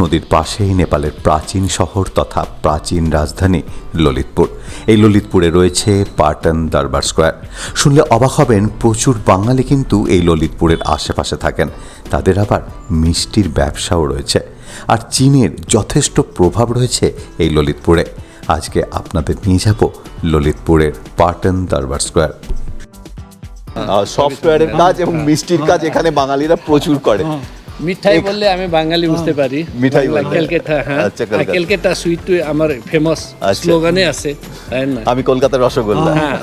নদীর পাশেই নেপালের প্রাচীন শহর তথা প্রাচীন রাজধানী ললিতপুর। এই ললিতপুরে রয়েছে পাটন দরবার স্কোয়ার। শুনলে অবাক হবেন প্রচুর বাঙালি কিন্তু এই ললিতপুরের আশেপাশে থাকেন। তাদের আবার মিষ্টির ব্যবসাও রয়েছে। আর চীনের যথেষ্ট প্রভাব রয়েছে এই ললিতপুরে। আজকে আপনাদের নিয়ে যাব ললিতপুরের পাটন দরবার স্কোয়ার। সফটওয়্যারের কাজ এবং মিষ্টির কাজ এখানে বাঙালিরা প্রচুর করে। মিঠাই বললে আমি বাঙালি বুঝতে পারি। মিঠাই? ক্যালকাটা হ্যাঁ। আচ্ছা, ক্যালকাটা। ক্যালকাটা সুইট আমার ফেমাস আচ্ছা। স্লোগানে আছে তাই না? আমি কলকাতার রসগোল্লা। হ্যাঁ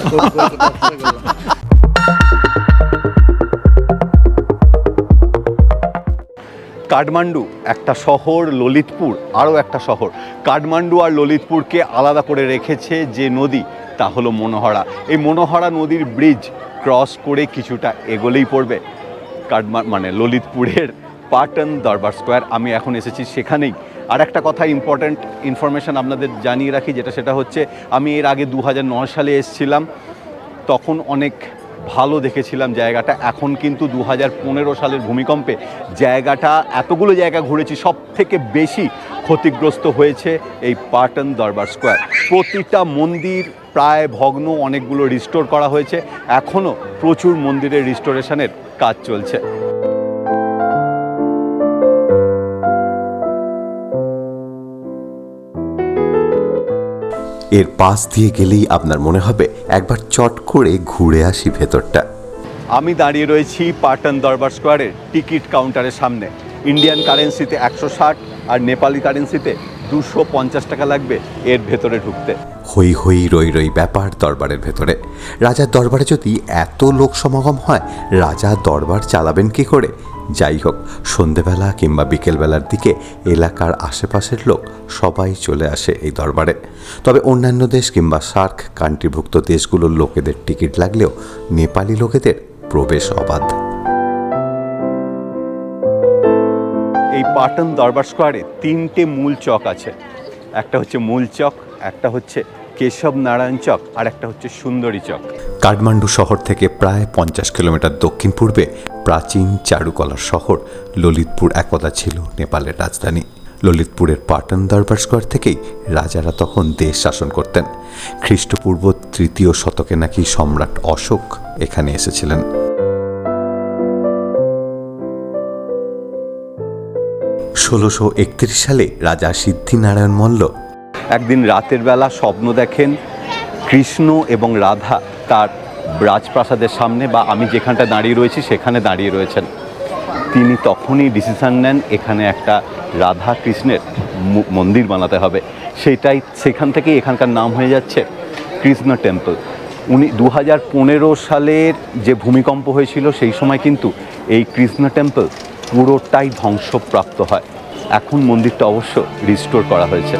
কাঠমান্ডু একটা শহর ললিতপুর আরও একটা শহর। কাঠমান্ডু আর ললিতপুরকে আলাদা করে রেখেছে যে নদী তা হলো মনোহরা। এই মনোহরা নদীর ব্রিজ ক্রস করে কিছুটা এগোলেই পড়বে। কাঠমা মানে ললিতপুরের পাটন দরবার স্কোয়ার, আমি এখন এসেছি সেখানেই। আর একটা কথা ইম্পর্ট্যান্ট ইনফরমেশন আপনাদের জানিয়ে রাখি, যেটা সেটা হচ্ছে, আমি এর আগে দু হাজার নয় সালে এসেছিলাম, তখন অনেক ভালো দেখেছিলাম জায়গাটা। এখন কিন্তু দু হাজার পনেরো সালের ভূমিকম্পে জায়গাটা, এতগুলো জায়গা ঘুরেছি সব থেকে বেশি ক্ষতিগ্রস্ত হয়েছে এই পাটন দরবার স্কোয়ার। প্রতিটা মন্দির প্রায় ভগ্ন, অনেকগুলো রিস্টোর করা হয়েছে। এখনও প্রচুর মন্দিরের রিস্টোরেশনের কাজ চলছে। এর পাশ দিয়ে গেলেই আপনার মনে হবে একবার চট করে ঘুরে আসি ভেতরটা। আমি দাঁড়িয়ে রয়েছি পাটন দরবার স্কোয়ারের টিকিট কাউন্টারের সামনে। ইন্ডিয়ান কারেন্সিতে একশো ষাট আর নেপালি কারেন্সিতে দুশো পঞ্চাশ টাকা লাগবে এর ভেতরে ঢুকতে। হই হই রই রই ব্যাপার দরবারের ভেতরে। রাজার দরবারে যদি এত লোক সমাগম হয়, রাজা দরবার চালাবেন কি করে? যাই হোক, সন্ধেবেলা কিংবা বিকেলবেলার দিকে এলাকার আশেপাশের লোক সবাই চলে আসে এই দরবারে। তবে অন্যান্য দেশ কিংবা সার্ক কান্ট্রিভুক্ত দেশগুলোর লোকেদের টিকিট লাগলেও নেপালি লোকেদের প্রবেশ অবাধ। এই পাটন দরবার স্কোয়ারে তিনটে মূল চক আছে। একটা হচ্ছে মূল চক, একটা হচ্ছে কেশব নারায়ণ চক, আর একটা হচ্ছে সুন্দরী চক। কাঠমান্ডু শহর থেকে প্রায় পঞ্চাশ কিলোমিটার দক্ষিণ পূর্বে প্রাচীন চারুকলার শহর ললিতপুর একদা ছিল নেপালের রাজধানী। ললিতপুরের পাটন দরবার স্কোয়ার থেকেই রাজারা তখন দেশ শাসন করতেন। খ্রিস্টপূর্ব তৃতীয় শতকে নাকি সম্রাট অশোক এখানে এসেছিলেন। ষোলোশো সালে রাজা সিদ্ধিনারায়ণ মল্ল একদিন রাতের বেলা স্বপ্ন দেখেন কৃষ্ণ এবং রাধা তার রাজপ্রাসাদের সামনে বা আমি যেখানটা দাঁড়িয়ে রয়েছি সেখানে দাঁড়িয়ে রয়েছেন। তিনি তখনই ডিসিশন নেন এখানে একটা রাধা কৃষ্ণের মন্দির বানাতে হবে। সেটাই সেখান থেকেই এখানকার নাম হয়ে যাচ্ছে কৃষ্ণ টেম্পল উনি দু হাজার পনেরো সালের যে ভূমিকম্প হয়েছিল সেই সময় কিন্তু এই কৃষ্ণ টেম্পল পুরোটাই ধ্বংসপ্রাপ্ত হয়। এখন মন্দিরটা অবশ্য রিস্টোর করা হয়েছে।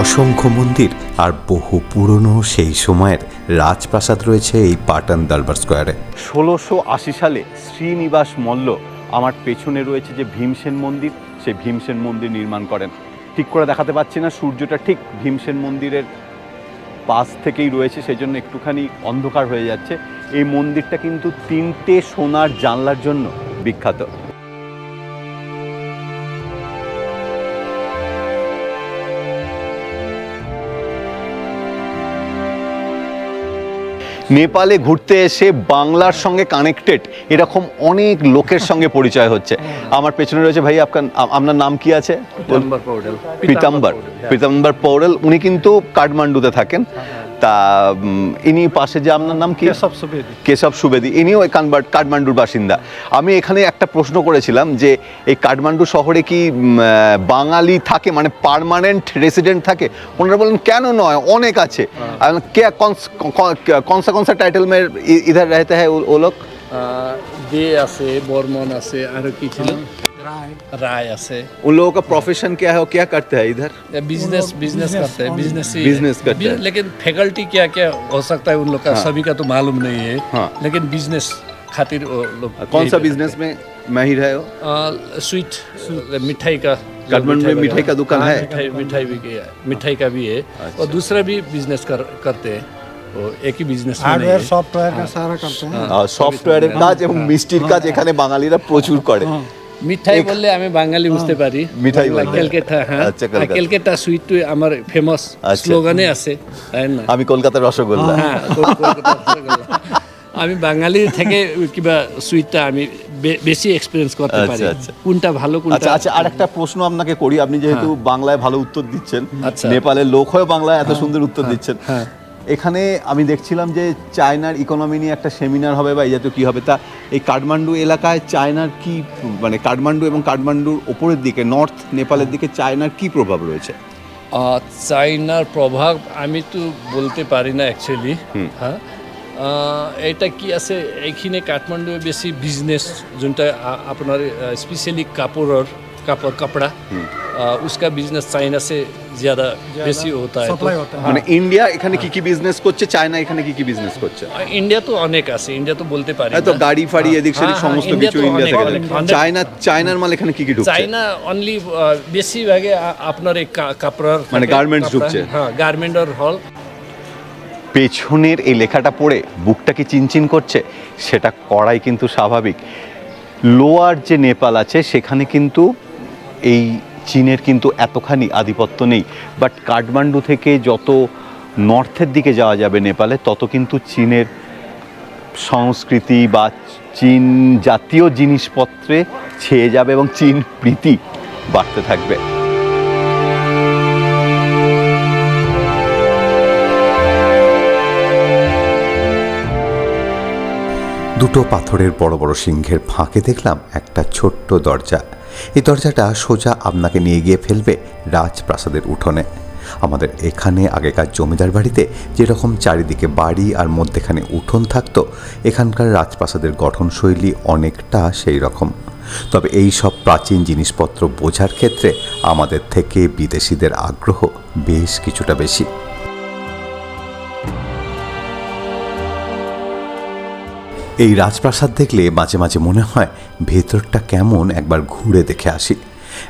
অসংখ্য মন্দির আর বহু পুরনো সেই সময়ের রাজপ্রাসাদ রয়েছে এই পাটন দরবার স্কোয়ারে। ষোলোশো আশি সালে শ্রীনিবাস মল্ল আমার পেছনে রয়েছে যে ভীমসেন মন্দির সেই ভীমসেন মন্দির নির্মাণ করেন। ঠিক করে দেখাতে পাচ্ছি না সূর্যটা ঠিক ভীমসেন মন্দিরের পাশ থেকেই রয়েছে সেই জন্য একটুখানি অন্ধকার হয়ে যাচ্ছে। এই মন্দিরটা কিন্তু তিনটে সোনার জানলার জন্য বিখ্যাত। নেপালে ঘুরতে এসে বাংলার সঙ্গে কানেক্টেড এরকম অনেক লোকের সঙ্গে পরিচয় হচ্ছে। আমার পেছনে রয়েছে ভাই আপনার আপনার নাম কি আছে? পিতাম্বর পৌডেল। পিতাম্বর। পিতাম্বর পৌরেল উনি কিন্তু কাঠমান্ডুতে থাকেন। তা ইনি পাশে যে আপনার নাম কি? কেশব সুবেদী। কেশব সুবেদী। ইনিও কাঠমান্ডুর বাসিন্দা। আমি এখানে একটা প্রশ্ন করেছিলাম যে এই কাঠমান্ডু শহরে কি বাঙালি থাকে? মানে পারমানেন্ট রেসিডেন্ট থাকে? ওনারা বলেন কেন নয়? অনেক আছে। হ্যাঁ। কে কনসা কনসা টাইটেল মে ইধার রহতে হ্যাঁ ও লোক দে আছে বর্মন আছে আরও কি ছিল? হ্যাঁ। রায় আছে उन लोगों का प्रोफेशन क्या है और क्या करते हैं इधर बिजनेस बिजनेस करते हैं बिजनेस ही Business करते हैं। लेकिन फैकल्टी क्या क्या हो सकता है उन लोग का सभी का तो मालूम नहीं है हाँ। लेकिन बिजनेस खातिर वो लोग कौन सा यही बिजनेस में माहिर है वो आ, स्वीट मिठाई का जो काठमांडू में वगैरह- मिठाई का दुकान हाँ, है? मिठाई मिठाई भी किया मिठाई का भी है और दूसरा भी बिजनेस कर करते हैं वो एक ही बिजनेस में नहीं हार्डवेयर है सॉफ्टवेयर का सारा करते हैं সফটওয়্যারের কাজ এবং মিষ্টির কাজ এখানে বাঙালিরা প্রচুর করে মিঠাই বললে আমি বাঙালি বুঝতে পারি মিঠাই। ক্যালকাটা হ্যাঁ আচ্ছা, আর কলকাতা। ক্যালকাটা সুইট আমার ফেমাস আচ্ছা। স্লোগানে আছে তাই না আমি কলকাতার রসগোল্লা হ্যাঁ। আমি বাঙালি থেকে কিবা সুইটটা আমি বেশি এক্সপিরিয়েন্স করতে আচ্ছা, পারি আচ্ছা। কোনটা ভালো কোনটা আচ্ছা আচ্ছা আর একটা প্রশ্ন আপনাকে করি আপনি যেহেতু বাংলায় ভালো উত্তর দিচ্ছেন আচ্ছা। নেপালের লোক হয়ে বাংলায় এত সুন্দর উত্তর দিচ্ছেন হ্যাঁ। এখানে আমি দেখছিলাম যে চায়নার ইকোনমি নিয়ে একটা সেমিনার হবে বা এই জাতীয় কী হবে। তা এই কাঠমান্ডু এলাকায় চায়নার কি মানে কাঠমান্ডু এবং কাঠমান্ডুর ওপরের দিকে নর্থ নেপালের দিকে চায়নার কি প্রভাব রয়েছে? আহ, চাইনার প্রভাব আমি তো বলতে পারি না অ্যাকচুয়ালি হ্যাঁ? এটা কি আছে? এইখানে কাঠমান্ডু বেশি বিজনেস যোনটা আপনার স্পেশালি কাপড়ের কাপড় कपड़ा उसका बिजनेस चाइना से ज़्यादा बेसी होता है सप्लाई होता है মানে ইন্ডিয়া এখানে কি কি বিজনেস করছে চায়না এখানে কি কি বিজনেস করছে ইন্ডিয়া তো অনেক আছে ইন্ডিয়া তো বলতে পারি হ্যাঁ তো না। গাড়ি ফাড়ি হ্যাঁ, এদিক সেদিক হ্যাঁ, সমস্ত ইন্ডিয়া কিছু তো ইন্ডিয়া অনেক, থেকে অনেক, যায়। অনেক। চায়না চায়নার মাল এখানে কি কি ঢুকছে চাইনা অনলি বেশিরভাগে আ- আপনার এই কা- কাপড়ার মানে থাকে, garments কাপড়া, ঢুকছে। হ্যাঁ গার্মেন্টর হল পেছনের এই লেখাটা পড়ে বুকটা কি চিনচিন করছে সেটা করাই কিন্তু স্বাভাবিক লোয়ার যে নেপাল আছে সেখানে কিন্তু এই চীনের কিন্তু এতখানি আধিপত্য নেই। বাট কাঠমান্ডু থেকে যত নর্থের দিকে যাওয়া যাবে নেপালে, তত কিন্তু চীনের সংস্কৃতি বা চীন জাতীয় জিনিসপত্রে ছেয়ে যাবে এবং চীন প্রীতি বাড়তে থাকবে। দুটো পাথরের বড় বড় সিংহের ফাঁকে দেখলাম একটা ছোট্ট দরজা। এই দরজাটা সোজা আপনাকে নিয়ে গিয়ে ফেলবে রাজপ্রাসাদের উঠোনে। আমাদের এখানে আগেকার জমিদার বাড়িতে যেরকম চারিদিকে বাড়ি আর মধ্যেখানে উঠোন থাকতো, এখানকার রাজপ্রাসাদের গঠনশৈলী অনেকটা সেই রকম। তবে এই সব প্রাচীন জিনিসপত্র বোঝার ক্ষেত্রে আমাদের থেকে বিদেশিদের আগ্রহ বেশ কিছুটা বেশি। এই রাজপ্রাসাদ দেখলে মাঝে মাঝে মনে হয় ভেতরটা কেমন একবার ঘুরে দেখে আসি।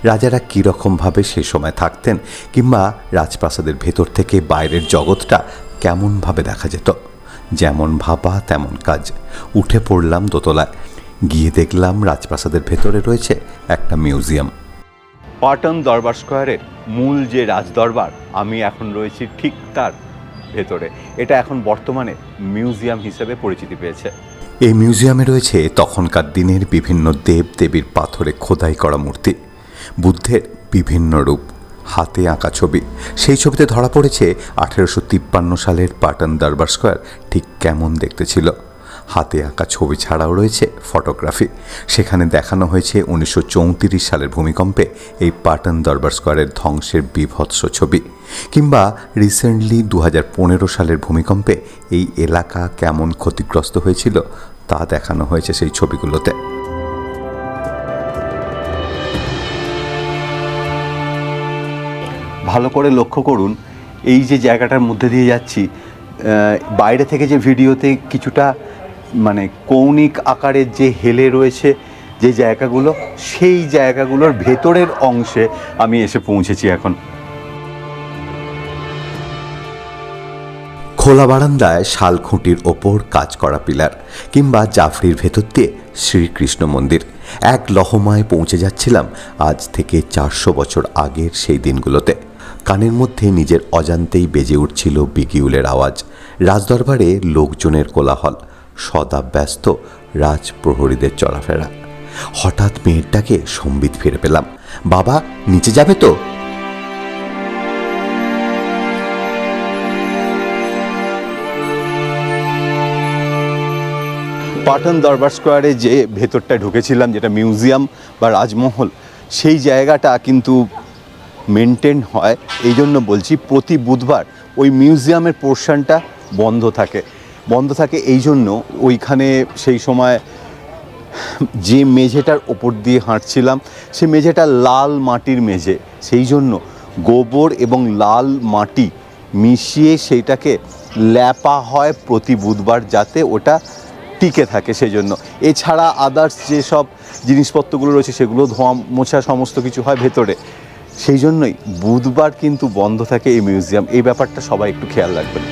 রাজারা কীরকমভাবে সে সময় থাকতেন কিংবা রাজপ্রাসাদের ভেতর থেকে বাইরের জগৎটা কেমনভাবে দেখা যেত? যেমন ভাবা, তেমন কাজ। উঠে পড়লাম দোতলায়। গিয়ে দেখলাম রাজপ্রাসাদের ভেতরে রয়েছে একটা মিউজিয়াম। পাটন দরবার স্কোয়ারের মূল যে রাজদরবার, আমি এখন রয়েছি ঠিক তার ভেতরে। এটা এখন বর্তমানে মিউজিয়াম হিসেবে পরিচিতি পেয়েছে। এই মিউজিয়ামে রয়েছে তখনকার দিনের বিভিন্ন দেব দেবীর পাথরে খোদাই করা মূর্তি, বুদ্ধের বিভিন্ন রূপ, হাতে আঁকা ছবি। সেই ছবিতে ধরা পড়েছে আঠেরোশো তিপ্পান্ন সালের পাটন দরবার স্কোয়ার ঠিক কেমন দেখতে ছিল। হাতে আঁকা ছবি ছাড়াও রয়েছে ফটোগ্রাফি। সেখানে দেখানো হয়েছে উনিশশো চৌত্রিশ সালের ভূমিকম্পে এই পাটন দরবার স্কোয়ারের ধ্বংসের বিভৎস ছবি। কিংবা রিসেন্টলি দু সালের ভূমিকম্পে এই এলাকা কেমন ক্ষতিগ্রস্ত হয়েছিল তা দেখানো হয়েছে সেই ছবিগুলোতে। ভালো করে লক্ষ্য করুন, এই যে জায়গাটার মধ্যে দিয়ে যাচ্ছি বাইরে থেকে যে ভিডিওতে কিছুটা মানে কৌণিক আকারের যে হেলে রয়েছে যে জায়গাগুলো, সেই জায়গাগুলোর ভেতরের অংশে আমি এসে পৌঁছেছি এখন। খোলা বারান্দায় শাল খুঁটির ওপর কাজ করা পিলার কিংবা জাফরির ভেতর দিয়ে শ্রীকৃষ্ণ মন্দির। এক লহমায় পৌঁছে যাচ্ছিলাম আজ থেকে চারশো বছর আগের সেই দিনগুলোতে। কানের মধ্যে নিজের অজান্তেই বেজে উঠছিল বিকিউলের আওয়াজ। রাজদরবারে লোকজনের কোলাহল। সদা ব্যস্ত রাজপ্রহরীদের চলাফেরা। হঠাৎ মেয়েরটাকে সম্বিত ফিরে পেলাম। বাবা, নিচে যাবে তো? পাটন দরবার স্কোয়ারে যে ভেতরটা ঢুকেছিলাম, যেটা মিউজিয়াম বা রাজমহল, সেই জায়গাটা কিন্তু মেনটেন হয়। এই জন্য বলছি, প্রতি বুধবার ওই মিউজিয়ামের পোর্শনটা বন্ধ থাকে। বন্ধ থাকে, এই জন্য ওইখানে সেই সময় যে মেঝেটার ওপর দিয়ে হাঁটছিলাম, সে মেঝেটা লাল মাটির মেঝে। সেই জন্য গোবর এবং লাল মাটি মিশিয়ে সেইটাকে ল্যাপা হয় প্রতি বুধবার যাতে ওটা টিকে থাকে সেই জন্য এছাড়া আদার্স যেসব জিনিসপত্রগুলো রয়েছে, সেগুলো ধোয়া মোছা সমস্ত কিছু হয় ভেতরে। সেই জন্যই বুধবার কিন্তু বন্ধ থাকে এই মিউজিয়াম। এই ব্যাপারটা সবাই একটু খেয়াল রাখবেন।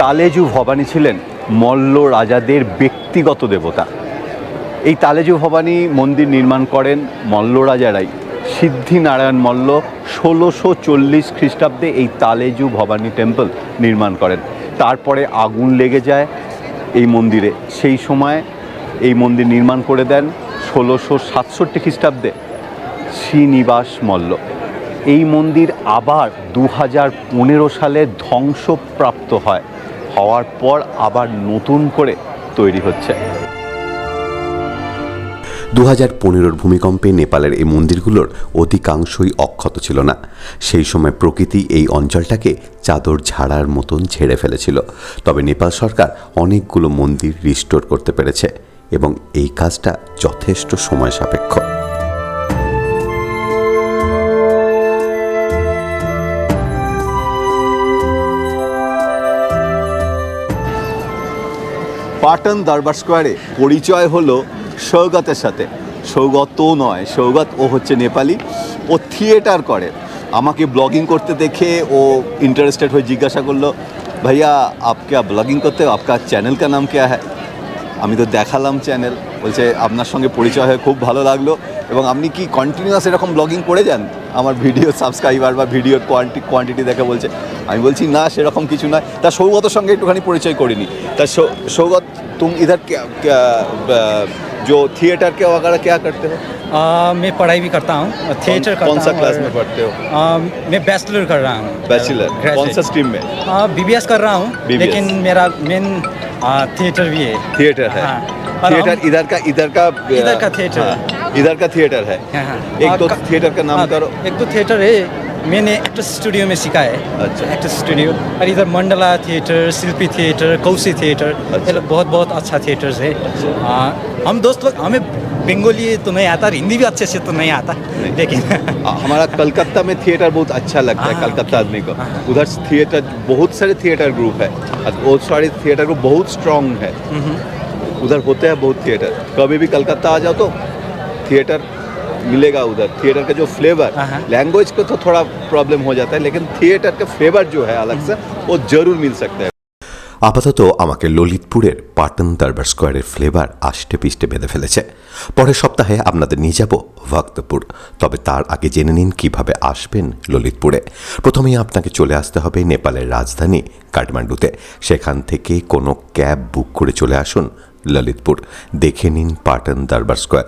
তালেজু ভবানী ছিলেন মল্ল রাজাদের ব্যক্তিগত দেবতা। এই তালেজু ভবানী মন্দির নির্মাণ করেন মল্ল রাজারাই। সিদ্ধিনারায়ণ মল্ল ষোলোশো চল্লিশ খ্রিস্টাব্দে এই তালেজু ভবানী টেম্পল নির্মাণ করেন। তারপরে আগুন লেগে যায় এই মন্দিরে। সেই সময় এই মন্দির নির্মাণ করে দেন ষোলোশো সাতষট্টি খ্রিস্টাব্দে শ্রীনিবাস মল্ল। এই মন্দির আবার দু হাজার পনেরো সালে ধ্বংসপ্রাপ্ত হয়। হওয়ার পর আবার নতুন করে তৈরি হচ্ছে। দু হাজার পনেরোর ভূমিকম্পে নেপালের এই মন্দিরগুলোর অধিকাংশই অক্ষত ছিল না। সেই সময় প্রকৃতি এই অঞ্চলটাকে চাদর ঝাড়ার মতন ছেড়ে ফেলেছিল। তবে নেপাল সরকার অনেকগুলো মন্দির রিস্টোর করতে পেরেছে এবং এই কাজটা যথেষ্ট সময় সাপেক্ষ। পাটন দরবার স্কোয়ারে পরিচয় হলো সৌগতের সাথে। সৌগত নয়, সৌগত ও হচ্ছে নেপালি। ও থিয়েটার করে। আমাকে ব্লগিং করতে দেখে ও ইন্টারেস্টেড হয়ে জিজ্ঞাসা করল, ভাইয়া, আপকে ব্লগিং করতে আপনার চ্যানেল কা নাম কে হ্যাঁ আমি তো দেখালাম চ্যানেল বলছে, আপনার সঙ্গে পরিচয় হয়ে খুব ভালো লাগল এবং আপনি কি কন্টিনিউয়াস এরকম ব্লগিং করে যান? আমার ভিডিও সাবস্ক্রাইবার বা ভিডিওর কোয়ান্টি কোয়ান্টিটি দেখে বলছে আমি বলছি না সেরকম কিছু নয় তা সৌগতের সঙ্গে একটুখানি পরিচয় করিনি তা সৌ- সৌগত तुम इधर क्या क्या ब- जो थिएटर के वगैरह क्या करते हो आ, मैं पढ़ाई भी करता हूँ थिएटर कौन, कौन करता सा हूँ क्लास और, में पढ़ते हो आ, मैं बैचलर कर रहा हूँ बैचलर कौन सा स्ट्रीम में बीबीएस कर रहा हूँ BBS लेकिन मेरा मेन थिएटर भी है थिएटर है हाँ, और थिएटर हम- इधर का इधर का इधर का थिएटर हाँ, इधर का थिएटर है। हाँ, हाँ। एक दो थिएटर का नाम हाँ, करो। एक दो थिएटर है मैंने एक्टर स्टूडियो में सीखा है। अच्छा। एक्टर स्टूडियो और इधर Mandala theatre Shilpi theatre Kausi theatre अच्छा। बहुत बहुत अच्छा थिएटर्स है। आ, हम दोस्त लोग हमें बंगाली तो नहीं आता और हिंदी भी अच्छे से तो नहीं आता नहीं। लेकिन आ, हमारा कलकत्ता में थिएटर बहुत अच्छा लगता है हाँ, कलकत्ता आदमी को। हाँ। उधर थिएटर बहुत सारे थिएटर ग्रुप है। बहुत सारे थिएटर ग्रुप बहुत स्ट्रांग है। उधर होते हैं बहुत थिएटर कभी भी कलकत्ता आ जाओ तो थिएटर मिलेगा उधर थिएटर का जो फ्लेवर हाँ, हाँ। लैंग्वेज को तो थोड़ा प्रॉब्लम हो जाता है लेकिन थिएटर का फ्लेवर जो है अलग से वो जरूर मिल सकता है আপাতত আমাকে ললিতপুরের পাটন দরবার স্কোয়ারের ফ্লেভার আষ্টে পিষ্টে বেঁধে ফেলেছে পরের সপ্তাহে আপনাদের নিয়ে যাব ভক্তপুর তবে তার আগে জেনে নিন কিভাবে আসবেন ললিতপুরে প্রথমেই আপনাকে চলে আসতে হবে নেপালের রাজধানী কাঠমান্ডুতে সেখান থেকে কোনো ক্যাব বুক করে চলে আসুন ললিতপুর দেখে নিন পাটন দরবার স্কোয়ার